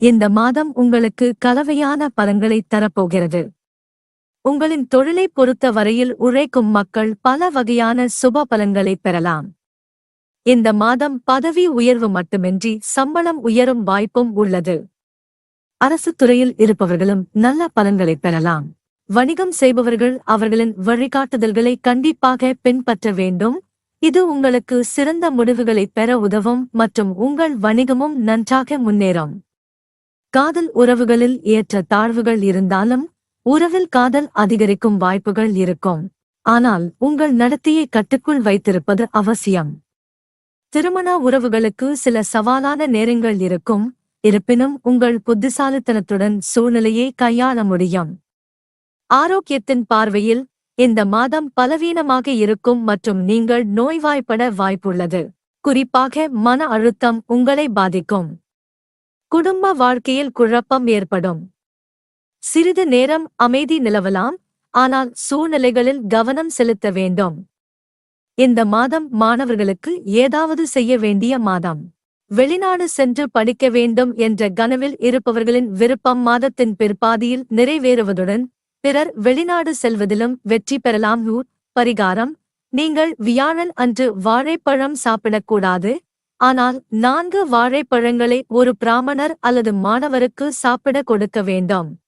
இந்த மாதம் உங்களுக்கு கலவையான பலன்களை தரப்போகிறது. உங்களின் தொழிலை பொறுத்த வரையில் உழைக்கும் மக்கள் பல வகையான சுப பலன்களை பெறலாம். இந்த மாதம் பதவி உயர்வு மட்டுமின்றி சம்பளம் உயரும் வாய்ப்பும் உள்ளது. அரசு துறையில் இருப்பவர்களும் நல்ல பலன்களை பெறலாம். வணிகம் செய்பவர்கள் அவர்களின் வழிகாட்டுதல்களை கண்டிப்பாக பின்பற்ற வேண்டும். இது உங்களுக்கு சிறந்த முடிவுகளை பெற உதவும் மற்றும் உங்கள் வணிகமும் நன்றாக முன்னேறும். காதல் உறவுகளில் ஏற்ற தாழ்வுகள் இருந்தாலும் உறவில் காதல் அதிகரிக்கும் வாய்ப்புகள் இருக்கும். ஆனால் உங்கள் நடத்தையை கட்டுக்குள் வைத்திருப்பது அவசியம். திருமண உறவுகளுக்கு சில சவாலான நேரங்கள் இருக்கும் இருப்பினும் உங்கள் புத்திசாலித்தனத்துடன் சூழ்நிலையை கையாள முடியும். ஆரோக்கியத்தின் பார்வையில் இந்த மாதம் பலவீனமாக இருக்கும் மற்றும் நீங்கள் நோய்வாய்ப்பட வாய்ப்புள்ளது. குறிப்பாக மன அழுத்தம் உங்களை பாதிக்கும். குடும்ப வாழ்க்கையில் குழப்பம் ஏற்படும். சிறிது நேரம் அமைதி நிலவலாம் ஆனால் சூழ்நிலைகளில் கவனம் செலுத்த வேண்டும். இந்த மாதம் மாணவர்களுக்கு ஏதாவது செய்ய வேண்டிய மாதம். வெளிநாடு சென்று படிக்க வேண்டும் என்ற கனவில் இருப்பவர்களின் விருப்பம் மாதத்தின் பிற்பாதியில் நிறைவேறுவதுடன் பிறர் வெளிநாடு செல்வதிலும் வெற்றி பெறலாம். ஊர் பரிகாரம் நீங்கள் வியாழன் அன்று வாழைப்பழம் சாப்பிடக்கூடாது ஆனால் நான்கு வாழைப்பழங்களை ஒரு பிராமணர் அல்லது மாணவருக்கு சாப்பிட கொடுக்க வேண்டாம்.